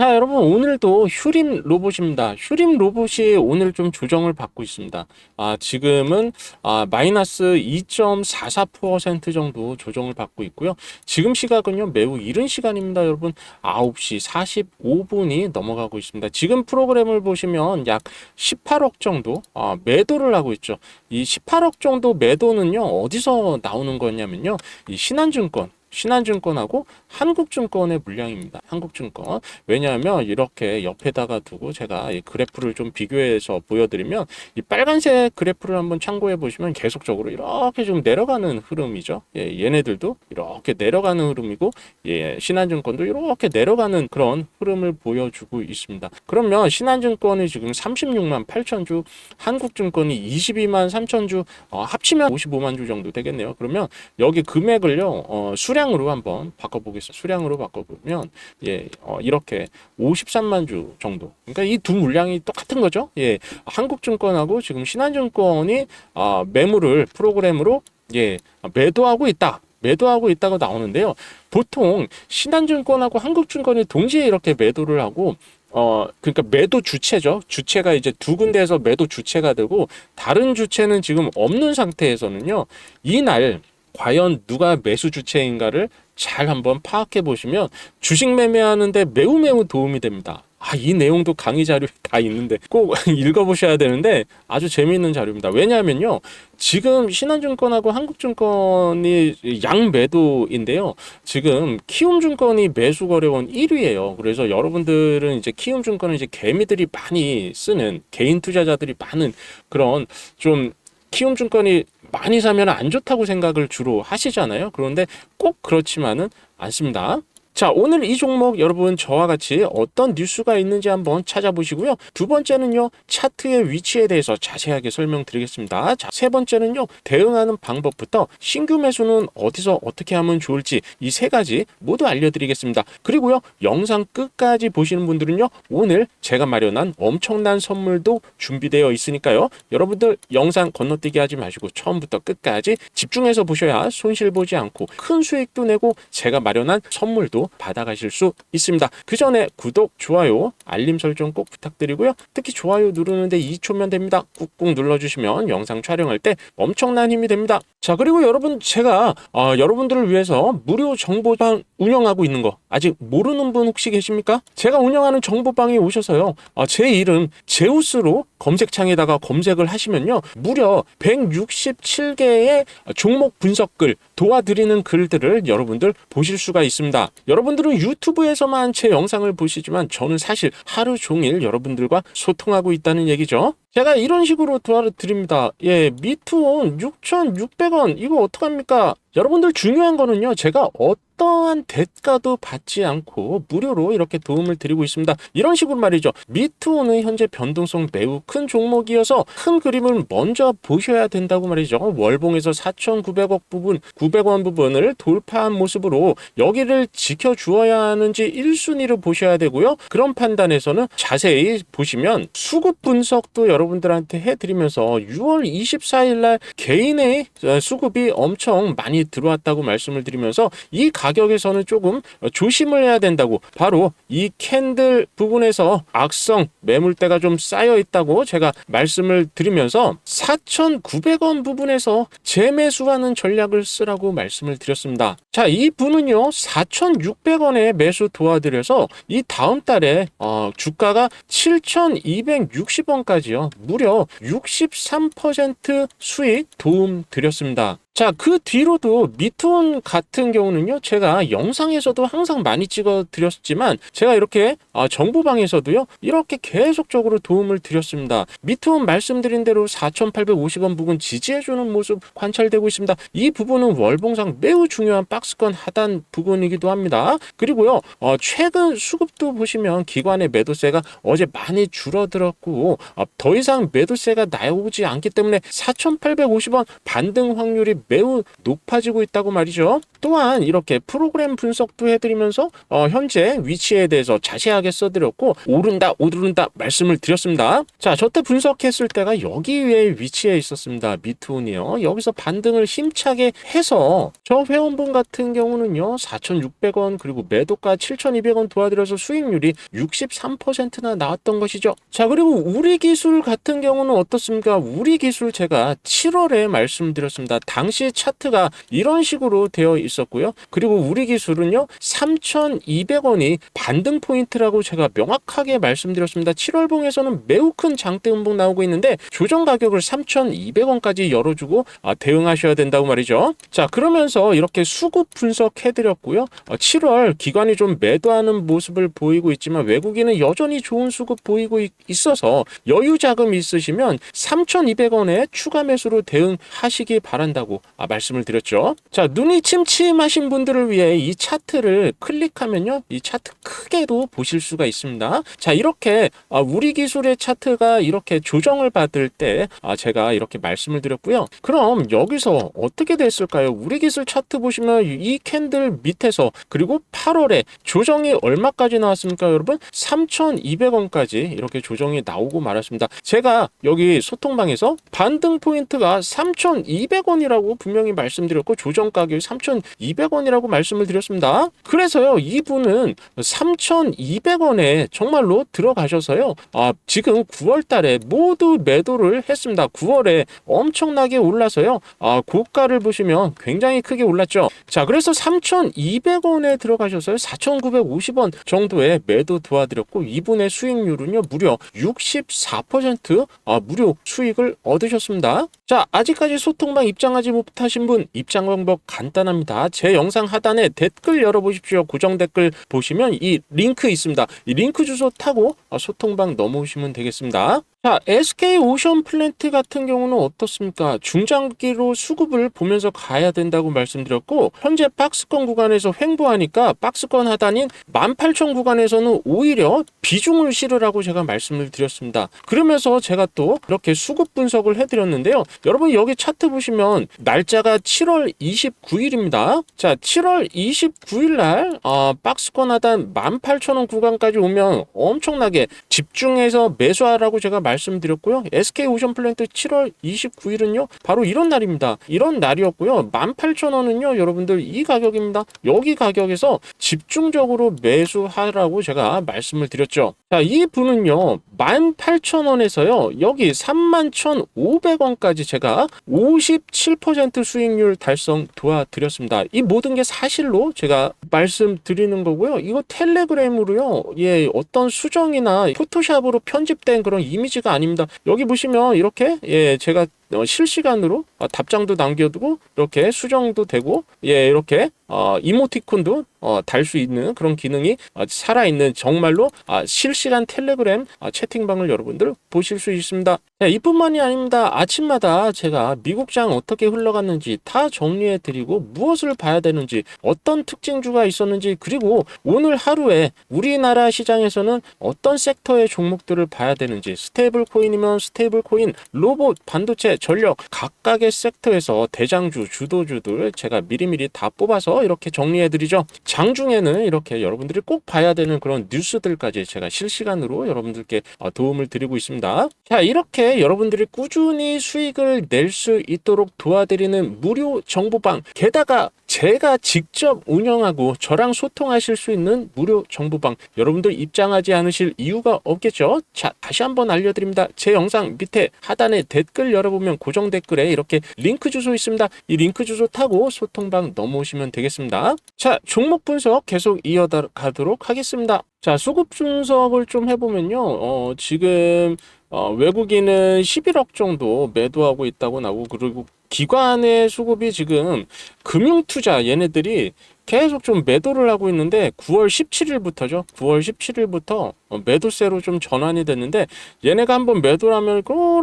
자, 여러분, 오늘도 휴림 로봇입니다. 휴림 로봇이 오늘 좀 조정을 받고 있습니다. 아, 지금은, 아, 마이너스 2.44% 정도 조정을 받고 있고요. 지금 시각은요, 매우 이른 시간입니다. 여러분, 9시 45분이 넘어가고 있습니다. 지금 프로그램을 보시면 약 18억 정도, 아, 매도를 하고 있죠. 이 18억 정도 매도는요, 어디서 나오는 거냐면요, 이 신한증권, 신한증권하고 한국증권의 물량입니다. 한국증권. 왜냐하면 이렇게 옆에다가 두고 제가 이 그래프를 좀 비교해서 보여드리면 이 빨간색 그래프를 한번 참고해 보시면 계속적으로 이렇게 좀 내려가는 흐름이죠. 예, 얘네들도 이렇게 내려가는 흐름이고 예, 신한증권도 이렇게 내려가는 그런 흐름을 보여주고 있습니다. 그러면 신한증권이 지금 36만 8천 주, 한국증권이 22만 3천 주, 어, 합치면 55만 주 정도 되겠네요. 그러면 여기 금액을요, 어, 수량 으로 한번 바꿔보겠습니다. 수량으로 바꿔보면, 예, 어, 이렇게 53만 주 정도. 그러니까 이 두 물량이 똑같은 거죠. 예, 한국증권하고 지금 신한증권이 아, 매물을 프로그램으로 예, 매도하고 있다. 매도하고 있다고 나오는데요. 보통 신한증권하고 한국증권이 동시에 이렇게 매도를 하고 어 그러니까 매도 주체죠. 주체가 이제 두 군데에서 매도 주체가 되고 다른 주체는 지금 없는 상태에서는요. 이날 과연 누가 매수 주체인가를 잘 한번 파악해 보시면 주식 매매하는데 매우 매우 도움이 됩니다. 아, 이 내용도 강의 자료 다 있는데 꼭 읽어보셔야 되는데 아주 재미있는 자료입니다. 왜냐하면요. 지금 신한증권하고 한국증권이 양매도인데요. 지금 키움증권이 매수거래원 1위예요. 그래서 여러분들은 이제 키움증권은 이제 개미들이 많이 쓰는 개인 투자자들이 많은 그런 좀 키움증권이 많이 사면 안 좋다고 생각을 주로 하시잖아요. 그런데 꼭 그렇지만은 않습니다. 자, 오늘 이 종목 여러분 저와 같이 어떤 뉴스가 있는지 한번 찾아보시고요. 두 번째는요, 차트의 위치에 대해서 자세하게 설명드리겠습니다. 자, 세 번째는요, 대응하는 방법부터 신규 매수는 어디서 어떻게 하면 좋을지 이 세 가지 모두 알려드리겠습니다. 그리고요, 영상 끝까지 보시는 분들은요, 오늘 제가 마련한 엄청난 선물도 준비되어 있으니까요. 여러분들 영상 건너뛰기 하지 마시고 처음부터 끝까지 집중해서 보셔야 손실 보지 않고 큰 수익도 내고 제가 마련한 선물도 받아가실 수 있습니다. 그 전에 구독, 좋아요, 알림 설정 꼭 부탁드리고요. 특히 좋아요 누르는데 2초면 됩니다. 꾹꾹 눌러주시면 영상 촬영할 때 엄청난 힘이 됩니다. 자 그리고 여러분 제가 어, 여러분들을 위해서 무료 정보방 운영하고 있는 거 아직 모르는 분 혹시 계십니까? 제가 운영하는 정보방에 오셔서요. 어, 제 이름 제우스로 검색창에다가 검색을 하시면요. 무려 167개의 종목 분석글 도와드리는 글들을 여러분들 보실 수가 있습니다. 여러분들은 유튜브에서만 제 영상을 보시지만 저는 사실 하루 종일 여러분들과 소통하고 있다는 얘기죠. 제가 이런 식으로 도와드립니다. 예, 미투온 6,600원 이거 어떡합니까? 여러분들 중요한 거는요. 제가 어떠한 대가도 받지 않고 무료로 이렇게 도움을 드리고 있습니다. 이런 식으로 말이죠. 미투온은 현재 변동성 매우 큰 종목이어서 큰 그림을 먼저 보셔야 된다고 말이죠. 월봉에서 4,900억 부분, 900원 부분을 돌파한 모습으로 여기를 지켜주어야 하는지 1순위로 보셔야 되고요. 그런 판단에서는 자세히 보시면 수급 분석도 여러분들한테 해드리면서 6월 24일 날 개인의 수급이 엄청 많이 들어왔다고 말씀을 드리면서 이 가격에서는 조금 조심을 해야 된다고 바로 이 캔들 부분에서 악성 매물대가 좀 쌓여 있다고 제가 말씀을 드리면서 4,900원 부분에서 재매수하는 전략을 쓰라고 말씀을 드렸습니다. 자, 이 분은요 4,600원에 매수 도와드려서 이 다음 달에 어, 주가가 7,260원까지요 무려 63% 수익 도움 드렸습니다. 자, 그 뒤로도 미투온 같은 경우는요, 제가 영상에서도 항상 많이 찍어 드렸지만, 제가 이렇게 아, 정보방에서도요, 이렇게 계속적으로 도움을 드렸습니다. 미투온 말씀드린 대로 4,850원 부분 지지해주는 모습 관찰되고 있습니다. 이 부분은 월봉상 매우 중요한 박스권 하단 부분이기도 합니다. 그리고요, 어, 최근 수급도 보시면 기관의 매도세가 어제 많이 줄어들었고, 어, 더 이상 매도세가 나오지 않기 때문에 4,850원 반등 확률이 매우 높아지고 있다고 말이죠. 또한 이렇게 프로그램 분석도 해드리면서 어, 현재 위치에 대해서 자세하게 써드렸고 오른다 오른다 말씀을 드렸습니다. 자, 저때 분석했을 때가 여기에 위치해 있었습니다. 미트온이요. 여기서 반등을 힘차게 해서 저 회원분 같은 경우는요 4,600원 그리고 매도가 7,200원 도와드려서 수익률이 63%나 나왔던 것이죠. 자, 그리고 우리 기술 같은 경우는 어떻습니까? 우리 기술 제가 7월에 말씀드렸습니다. 당시 차트가 이런 식으로 되어 있었고요. 그리고 우리 기술은요 3,200원이 반등 포인트라고 제가 명확하게 말씀드렸습니다. 7월봉에서는 매우 큰 장대 음봉 나오고 있는데 조정 가격을 3,200원까지 열어주고 아, 대응하셔야 된다고 말이죠. 자 그러면서 이렇게 수급 분석해드렸고요. 어, 7월 기관이 좀 매도하는 모습을 보이고 있지만 외국인은 여전히 좋은 수급 보이고 있- 있어서 여유 자금이 있으시면 3,200원에 추가 매수로 대응하시기 바란다고 아, 말씀을 드렸죠. 자 눈이 침침하신 분들을 위해 이 차트를 클릭하면요 이 차트 크게도 보실 수가 있습니다. 자 이렇게 아, 우리 기술의 차트가 이렇게 조정을 받을 때 아, 제가 이렇게 말씀을 드렸고요. 그럼 여기서 어떻게 됐을까요? 우리 기술 차트 보시면 이 캔들 밑에서 그리고 8월에 조정이 얼마까지 나왔습니까, 여러분? 3,200원까지 이렇게 조정이 나오고 말았습니다. 제가 여기 소통방에서 반등 포인트가 3,200원이라고 분명히 말씀드렸고 조정 가격이 3,200원이라고 말씀을 드렸습니다. 그래서요, 이분은 3,200원에 정말로 들어가셔서요. 아, 지금 9월 달에 모두 매도를 했습니다. 9월에 엄청나게 올라서요. 아, 고가를 보시면 굉장히 크게 올랐죠. 자, 그래서 3,200원에 들어가셔서요. 4,950원 정도의 매도 도와드렸고 이분의 수익률은요. 무려 64% 아, 무료 수익을 얻으셨습니다. 자, 아직까지 소통방 입장하지 못 하신 분 입장 방법 간단합니다. 제 영상 하단에 댓글 열어보십시오. 고정 댓글 보시면 이 링크 있습니다. 이 링크 주소 타고 아, 소통방 넘어오시면 되겠습니다. 자, SK 오션 플랜트 같은 경우는 어떻습니까? 중장기로 수급을 보면서 가야 된다고 말씀드렸고, 현재 박스권 구간에서 횡보하니까 박스권 하단인 18,000 구간에서는 오히려 비중을 실으라고 제가 말씀을 드렸습니다. 그러면서 제가 또 이렇게 수급 분석을 해드렸는데요. 여러분 여기 차트 보시면 날짜가 7월 29일입니다. 자, 7월 29일 날 아, 박스권 하단 18,000원 구간까지 오면 엄청나게 집중해서 매수하라고 제가 말씀드렸고요. SK 오션 플랜트 7월 29일은요. 바로 이런 날입니다. 이런 날이었고요. 18,000원은요. 여러분들 이 가격입니다. 여기 가격에서 집중적으로 매수하라고 제가 말씀을 드렸죠. 자, 이 분은요. 18,000원에서요. 여기 31,500원까지 제가 57% 수익률 달성 도와드렸습니다. 이 모든 게 사실로 제가 말씀드리는 거고요. 이거 텔레그램으로요. 예, 어떤 수정이나 포토샵으로 편집된 그런 이미지가 아닙니다. 여기 보시면 이렇게 예, 제가 어, 실시간으로 어, 답장도 남겨두고 이렇게 수정도 되고 예 이렇게 어, 이모티콘도 어, 달 수 있는 그런 기능이 어, 살아있는 정말로 아, 실시간 텔레그램 아, 채팅방을 여러분들 보실 수 있습니다. 네, 이뿐만이 아닙니다. 아침마다 제가 미국장 어떻게 흘러갔는지 다 정리해 드리고 무엇을 봐야 되는지 어떤 특징주가 있었는지 그리고 오늘 하루에 우리나라 시장에서는 어떤 섹터의 종목들을 봐야 되는지 스테이블 코인이면 스테이블 코인, 로봇, 반도체, 전력 각각의 섹터에서 대장주, 주도주들 제가 미리미리 다 뽑아서 이렇게 정리해 드리죠. 장중에는 이렇게 여러분들이 꼭 봐야 되는 그런 뉴스들까지 제가 실시간으로 여러분들께 어, 도움을 드리고 있습니다. 자, 이렇게 여러분들이 꾸준히 수익을 낼 수 있도록 도와드리는 무료 정보방 게다가 제가 직접 운영하고 저랑 소통하실 수 있는 무료 정보방 여러분들 입장하지 않으실 이유가 없겠죠? 자, 다시 한번 알려드립니다. 제 영상 밑에 하단에 댓글 열어보면 고정 댓글에 이렇게 링크 주소 있습니다. 이 링크 주소 타고 소통방 넘어오시면 되겠습니다. 자, 종목 분석 계속 이어가도록 하겠습니다. 자, 수급 분석을 좀 해보면요. 어, 지금 어, 외국인은 11억 정도 매도하고 있다고 나오고 그리고 기관의 수급이 지금 금융 투자 얘네들이 계속 좀 매도를 하고 있는데 9월 17일부터죠. 9월 17일부터 어, 매도세로 좀 전환이 됐는데 얘네가 한번 매도를 하면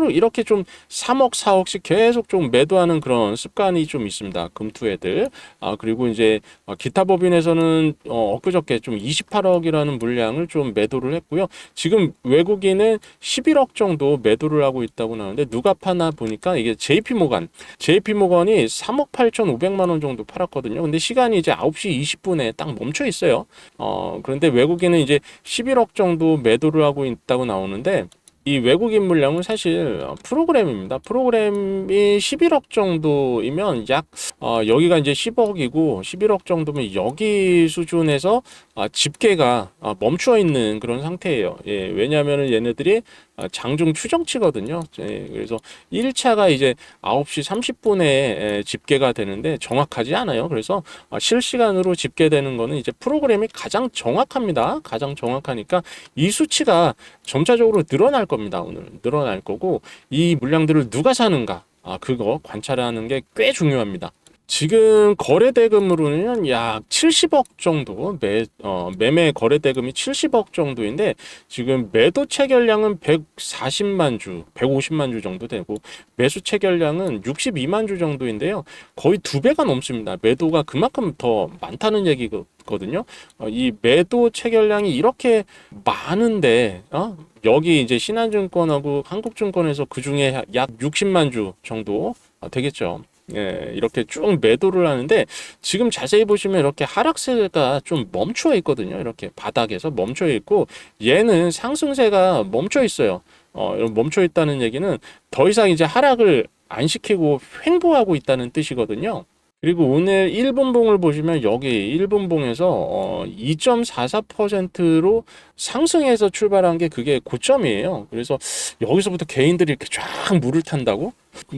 이렇게 좀 3억 4억씩 계속 좀 매도하는 그런 습관이 좀 있습니다. 금투 애들. 아 그리고 이제 어, 기타 법인에서는 어, 엊그저께 좀 28억이라는 물량을 좀 매도를 했고요. 지금 외국인은 11억 정도 매도를 하고 있다고 나오는데 누가 파나 보니까 이게 JP 모간, JP 모건이 3억 8,500만 원 정도 팔았거든요. 근데 시간이 이제 9시 20분에 딱 멈춰 있어요. 어 그런데 외국인은 이제 11억 정도 매도를 하고 있다고 나오는데 이 외국인 물량은 사실 어, 프로그램입니다. 프로그램이 11억 정도이면 약 어, 여기가 이제 10억이고 11억 정도면 여기 수준에서 아, 집계가 아, 멈춰 있는 그런 상태예요. 예, 왜냐하면 얘네들이 아, 장중 추정치거든요. 예, 그래서 1차가 이제 9시 30분에 집계가 되는데 정확하지 않아요. 그래서 아, 실시간으로 집계되는 거는 이제 프로그램이 가장 정확합니다. 가장 정확하니까 이 수치가 점차적으로 늘어날 겁니다. 오늘 늘어날 거고 이 물량들을 누가 사는가 아 그거 관찰하는 게 꽤 중요합니다. 지금 거래 대금으로는 약 70억 정도 매 어, 매매 거래 대금이 70억 정도인데 지금 매도 체결량은 140만 주, 150만 주 정도 되고 매수 체결량은 62만 주 정도인데요. 거의 두 배가 넘습니다. 매도가 그만큼 더 많다는 얘기거든요. 어, 이 매도 체결량이 이렇게 많은데 어? 여기 이제 신한증권하고 한국증권에서 그 중에 약 60만 주 정도 아, 되겠죠. 예, 이렇게 쭉 매도를 하는데 지금 자세히 보시면 이렇게 하락세가 좀 멈춰 있거든요. 이렇게 바닥에서 멈춰 있고 얘는 상승세가 멈춰 있어요. 어, 멈춰 있다는 얘기는 더 이상 이제 하락을 안 시키고 횡보하고 있다는 뜻이거든요. 그리고 오늘 1분 봉을 보시면 여기 1분 봉에서 어 2.44%로 상승해서 출발한 게 그게 고점이에요. 그래서 여기서부터 개인들이 이렇게 쫙 물을 탄다고?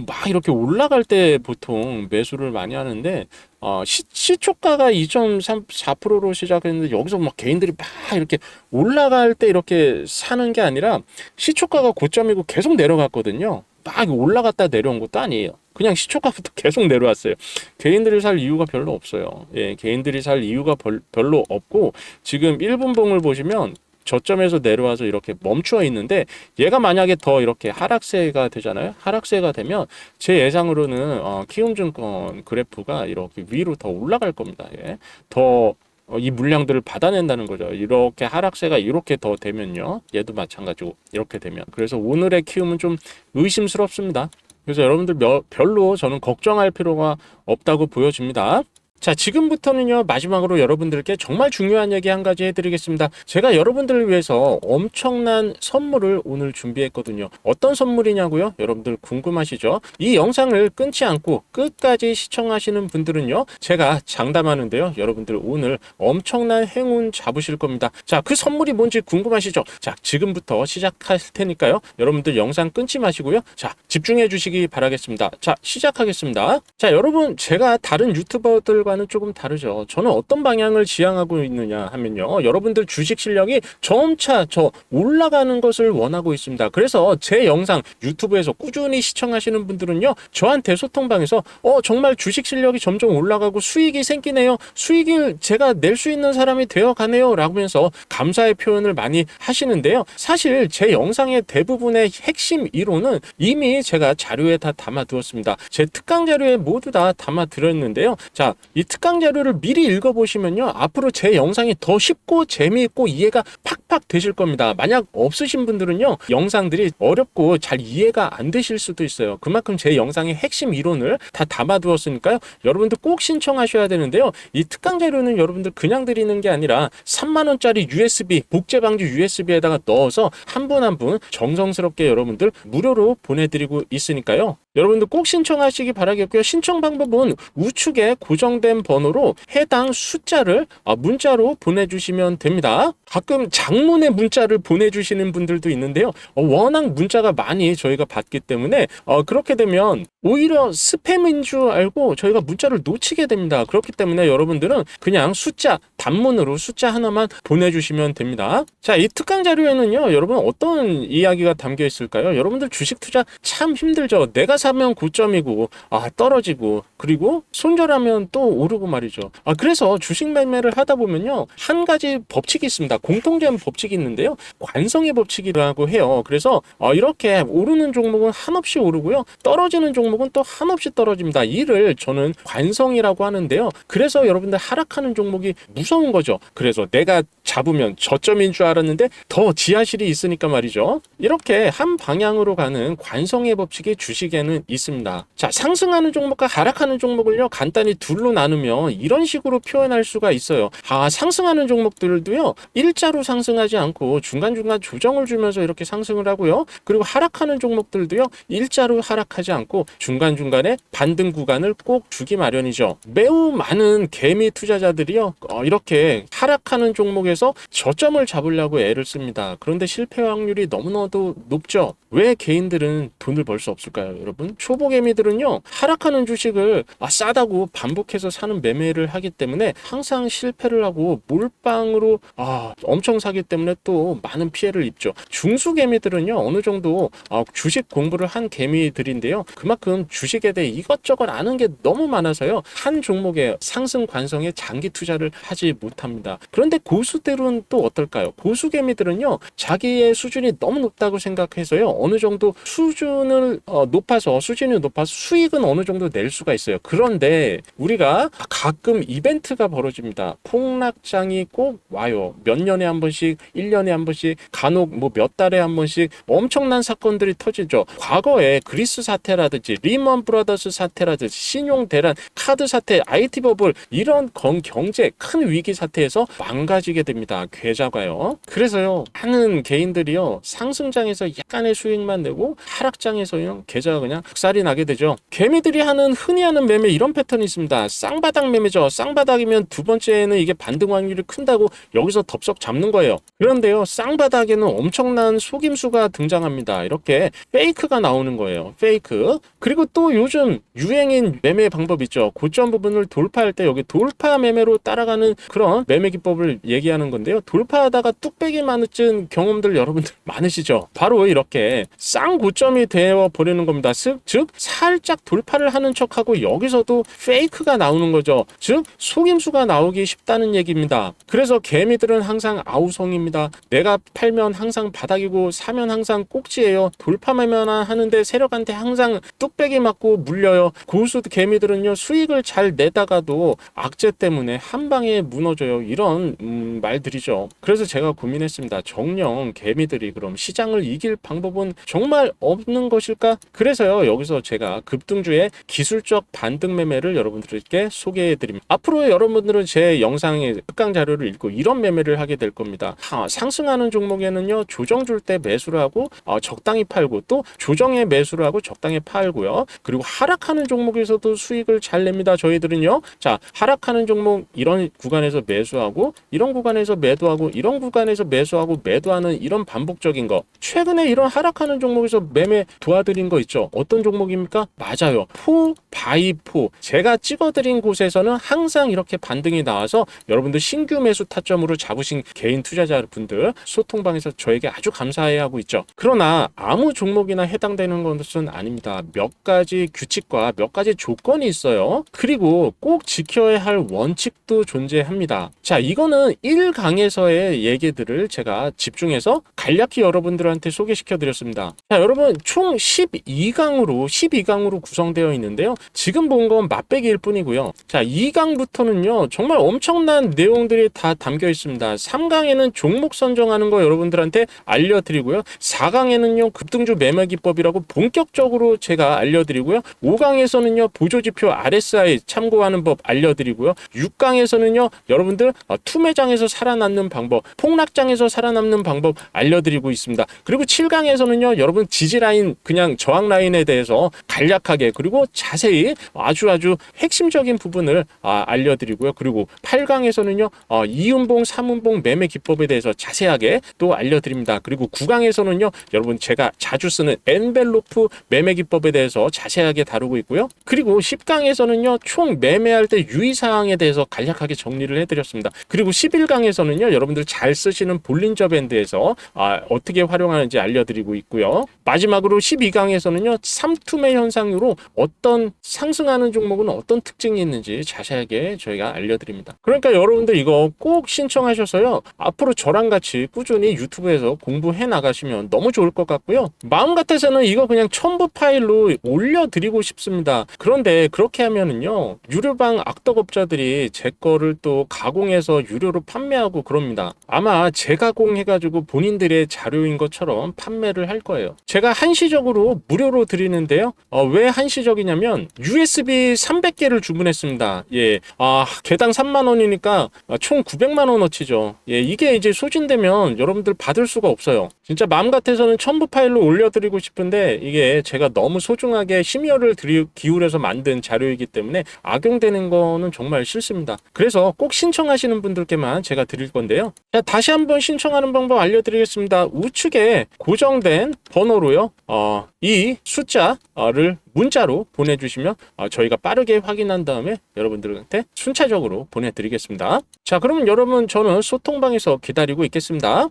막 이렇게 올라갈 때 보통 매수를 많이 하는데 어, 시, 시초가가 2.34%로 시작했는데 여기서 막 개인들이 막 이렇게 올라갈 때 이렇게 사는 게 아니라 시초가가 고점이고 계속 내려갔거든요. 막 올라갔다 내려온 것도 아니에요. 그냥 시초가부터 계속 내려왔어요. 개인들이 살 이유가 별로 없어요. 예, 개인들이 살 이유가 벌, 별로 없고 지금 1분봉을 보시면 저점에서 내려와서 이렇게 멈추어 있는데 얘가 만약에 더 이렇게 하락세가 되잖아요. 하락세가 되면 제 예상으로는 어, 키움증권 그래프가 이렇게 위로 더 올라갈 겁니다. 예. 더 어, 이 물량들을 받아낸다는 거죠. 이렇게 하락세가 이렇게 더 되면요. 얘도 마찬가지고 이렇게 되면. 그래서 오늘의 키움은 좀 의심스럽습니다. 그래서 여러분들 별로 저는 걱정할 필요가 없다고 보여집니다. 자, 지금부터는요, 마지막으로 여러분들께 정말 중요한 얘기 한 가지 해드리겠습니다. 제가 여러분들을 위해서 엄청난 선물을 오늘 준비했거든요. 어떤 선물이냐고요? 여러분들 궁금하시죠? 이 영상을 끊지 않고 끝까지 시청하시는 분들은요, 제가 장담하는데요, 여러분들 오늘 엄청난 행운 잡으실 겁니다. 자, 그 선물이 뭔지 궁금하시죠? 자, 지금부터 시작할 테니까요, 여러분들 영상 끊지 마시고요. 자, 집중해 주시기 바라겠습니다. 자, 시작하겠습니다. 자, 여러분, 제가 다른 유튜버들 과는 조금 다르죠. 저는 어떤 방향을 지향하고 있느냐 하면요. 여러분들 주식 실력이 점차 저 올라가는 것을 원하고 있습니다. 그래서 제 영상 유튜브에서 꾸준히 시청하시는 분들은요. 저한테 소통방에서 어 정말 주식 실력이 점점 올라가고 수익이 생기네요. 수익을 제가 낼 수 있는 사람이 되어 가네요. 라면서 감사의 표현을 많이 하시는데요. 사실 제 영상의 대부분의 핵심 이론은 이미 제가 자료에 다 담아 두었습니다. 제 특강 자료에 모두 다 담아 드렸는데요. 자, 이 특강 자료를 미리 읽어보시면요. 앞으로 제 영상이 더 쉽고 재미있고 이해가 팍팍 되실 겁니다. 만약 없으신 분들은요. 영상들이 어렵고 잘 이해가 안 되실 수도 있어요. 그만큼 제 영상의 핵심 이론을 다 담아두었으니까요. 여러분들 꼭 신청하셔야 되는데요. 이 특강 자료는 여러분들 그냥 드리는 게 아니라 3만원짜리 USB, 복제 방지 USB에다가 넣어서 한 분 한 분 정성스럽게 여러분들 무료로 보내드리고 있으니까요. 여러분들 꼭 신청하시기 바라겠고요. 신청 방법은 우측에 고정된 번호로 해당 숫자를 아, 문자로 보내주시면 됩니다. 가끔 장 문의 문자를 보내주시는 분들도 있는데요. 어, 워낙 문자가 많이 저희가 받기 때문에 어, 그렇게 되면 오히려 스팸인 줄 알고 저희가 문자를 놓치게 됩니다. 그렇기 때문에 여러분들은 그냥 숫자, 단문으로 숫자 하나만 보내주시면 됩니다. 자, 이 특강 자료에는요, 여러분 어떤 이야기가 담겨 있을까요? 여러분들 주식 투자 참 힘들죠. 내가 사면 고점이고, 아, 떨어지고, 그리고 손절하면 또 오르고 말이죠. 아 그래서 주식 매매를 하다 보면요 한 가지 법칙이 있습니다. 공통된 법칙이 있는데요. 관성의 법칙이라고 해요. 그래서 어, 이렇게 오르는 종목은 한없이 오르고요. 떨어지는 종목은 또 한없이 떨어집니다. 이를 저는 관성이라고 하는데요. 그래서 여러분들 하락하는 종목이 무서운 거죠. 그래서 내가 잡으면 저점인 줄 알았는데 더 지하실이 있으니까 말이죠. 이렇게 한 방향으로 가는 관성의 법칙이 주식에는 있습니다. 자, 상승하는 종목과 하락하는 종목을요, 간단히 둘로 나누면 이런 식으로 표현할 수가 있어요. 아, 상승하는 종목들도요, 일자로 상승 하지 않고 중간중간 조정을 주면서 이렇게 상승을 하고요. 그리고 하락하는 종목들도요, 일자로 하락하지 않고 중간중간에 반등 구간을 꼭 주기 마련이죠. 매우 많은 개미 투자자들이요, 어, 이렇게 하락하는 종목에서 저점을 잡으려고 애를 씁니다. 그런데 실패 확률이 너무나도 높죠. 왜 개인들은 돈을 벌 수 없을까요, 여러분? 초보 개미들은요, 하락하는 주식을 아, 싸다고 반복해서 사는 매매를 하기 때문에 항상 실패를 하고 몰빵으로 아, 엄청 사기 때문에 또 많은 피해를 입죠. 중수 개미들은요, 어느 정도 아, 주식 공부를 한 개미들인데요. 그만큼 주식에 대해 이것저것 아는 게 너무 많아서요. 한 종목의 상승 관성에 장기 투자를 하지 못합니다. 그런데 고수들은 또 어떨까요? 고수 개미들은요, 자기의 수준이 너무 높다고 생각해서요. 어느 정도 수준을 어, 높아서 수준이 높아서 수익은 어느 정도 낼 수가 있어요. 그런데 우리가 가끔 이벤트가 벌어집니다. 폭락장이 꼭 와요. 몇 년에 한 번씩, 1년에 한 번씩, 간혹 뭐 몇 달에 한 번씩 엄청난 사건들이 터지죠. 과거에 그리스 사태라든지 리먼 브라더스 사태라든지 신용 대란, 카드 사태, IT 버블 이런 건 경제 큰 위기 사태에서 망가지게 됩니다. 계좌가요. 그래서요. 많은 개인들이요. 상승장에서 약간의 수익만 내고 하락장에서요. 계좌가 그냥 흑살이 나게 되죠. 개미들이 하는 흔히 하는 매매 이런 패턴이 있습니다. 쌍바닥 매매죠. 쌍바닥이면 두 번째는 이게 반등 확률이 큰다고 여기서 덥석 잡는 거예요. 그런데요. 쌍바닥에는 엄청난 속임수가 등장합니다. 이렇게 페이크가 나오는 거예요. 페이크. 그리고 또 요즘 유행인 매매 방법 있죠. 고점 부분을 돌파할 때 여기 돌파 매매로 따라가는 그런 매매 기법을 얘기하는 건데요. 돌파하다가 뚝배기 맞은 경험들 여러분들 많으시죠? 바로 이렇게 쌍고점이 되어 버리는 겁니다. 즉, 즉 살짝 돌파를 하는 척하고 여기서도 페이크가 나오는 거죠. 즉 속임수가 나오기 쉽다는 얘기입니다. 그래서 개미들은 항상 아우성 입니다. 내가 팔면 항상 바닥이고 사면 항상 꼭지예요. 돌파만 하는데 세력한테 항상 뚝배기 맞고 물려요. 고수 개미들은요 수익을 잘 내다가도 악재 때문에 한 방에 무너져요. 이런 음, 말들이죠. 그래서 제가 고민했습니다. 정령 개미들이 그럼 시장을 이길 방법은 정말 없는 것일까? 그래서요 여기서 제가 급등주의 기술적 반등 매매를 여러분들께 소개해 드립니다. 앞으로 여러분들은 제 영상의 특강 자료를 읽고 이런 매매를 하게 될 겁니다. 하, 상승하는 종목에는요 조정 줄 때 매수를 하고 어, 적당히 팔고 또 조정에 매수를 하고 적당히 팔고요. 그리고 하락하는 종목에서도 수익을 잘 냅니다. 저희들은요. 자 하락하는 종목 이런 구간에서 매수하고 이런 구간에서 매도하고 이런 구간에서 매수하고 매도하는 이런 반복적인 거. 최근에 이런 하락하는 종목에서 매매 도와드린 거 있죠. 어떤 종목입니까? 맞아요. 포 바이 포. 제가 찍어드린 곳에서는 항상 이렇게 반등이 나와서 여러분들 신규 매수 타점으로 잡으신 개인 투자 자분들 소통방에서 저에게 아주 감사해 하고 있죠. 그러나 아무 종목이나 해당되는 것은 아닙니다. 몇 가지 규칙과 몇 가지 조건이 있어요. 그리고 꼭 지켜야 할 원칙도 존재합니다. 자, 이거는 1강에서의 얘기들을 제가 집중해서 간략히 여러분들한테 소개시켜 드렸습니다. 자, 여러분 총 12강으로 12강으로 구성되어 있는데요. 지금 본 건 맛배기일 뿐이고요. 자, 2강부터는요. 정말 엄청난 내용들이 다 담겨 있습니다. 3강에는 종목 선정하는 거 여러분들한테 알려 드리고요. 4강에는요. 급등주 매매 기법이라고 본격적으로 제가 알려 드리고요. 5강에서는요. 보조 지표 RSI 참고하는 법 알려 드리고요. 6강에서는요. 여러분들 어, 투매장에서 살아남는 방법, 폭락장에서 살아남는 방법 알려 드리고 있습니다. 그리고 7강에서는요. 여러분 지지 라인 그냥 저항 라인에 대해서 간략하게 그리고 자세히 아주 아주 핵심적인 부분을 아, 알려드리고요. 그리고 8강에서는요 어, 이음봉, 삼음봉 매매 기법에 대해서 자세하게 또 알려드립니다. 그리고 9강에서는요 여러분 제가 자주 쓰는 엔벨로프 매매 기법에 대해서 자세하게 다루고 있고요. 그리고 10강에서는요 총 매매할 때 유의사항에 대해서 간략하게 정리를 해드렸습니다. 그리고 11강에서는요 여러분들 잘 쓰시는 볼린저 밴드에서 아, 어떻게 활용하는지 알려드리고 있고요. 마지막으로 12강에서는요 삼투매 현상으로 어떤 상승하는 종목은 어떤 특징이 신청했는지 자세하게 저희가 알려드립니다. 그러니까 여러분들 이거 꼭 신청하셔서요. 앞으로 저랑 같이 꾸준히 유튜브에서 공부해 나가시면 너무 좋을 것 같고요. 마음 같아서는 이거 그냥 첨부 파일로 올려드리고 싶습니다. 그런데 그렇게 하면은요. 유료방 악덕업자들이 제 거를 또 가공해서 유료로 판매하고 그럽니다. 아마 재가공해가지고 본인들의 자료인 것처럼 판매를 할 거예요. 제가 한시적으로 무료로 드리는데요. 어, 왜 한시적이냐면 USB 300개를 주문했습니다. 예, 아 개당 3만 원이니까 총 900만 원어치죠. 예, 이게 이제 소진되면 여러분들 받을 수가 없어요. 진짜 마음 같아서는 첨부 파일로 올려드리고 싶은데 이게 제가 너무 소중하게 심혈을 기울여서 만든 자료이기 때문에 악용되는 거는 정말 싫습니다. 그래서 꼭 신청하시는 분들께만 제가 드릴 건데요. 자, 다시 한번 신청하는 방법 알려드리겠습니다. 우측에 고정된 번호로요. 어, 이 숫자를 문자로 보내주시면 어, 저희가 빠르게 확인한 다음에 여러분들한테 순차적으로 보내드리겠습니다. 자, 그러면 여러분 저는 소통방에서 기다리고 있겠습니다.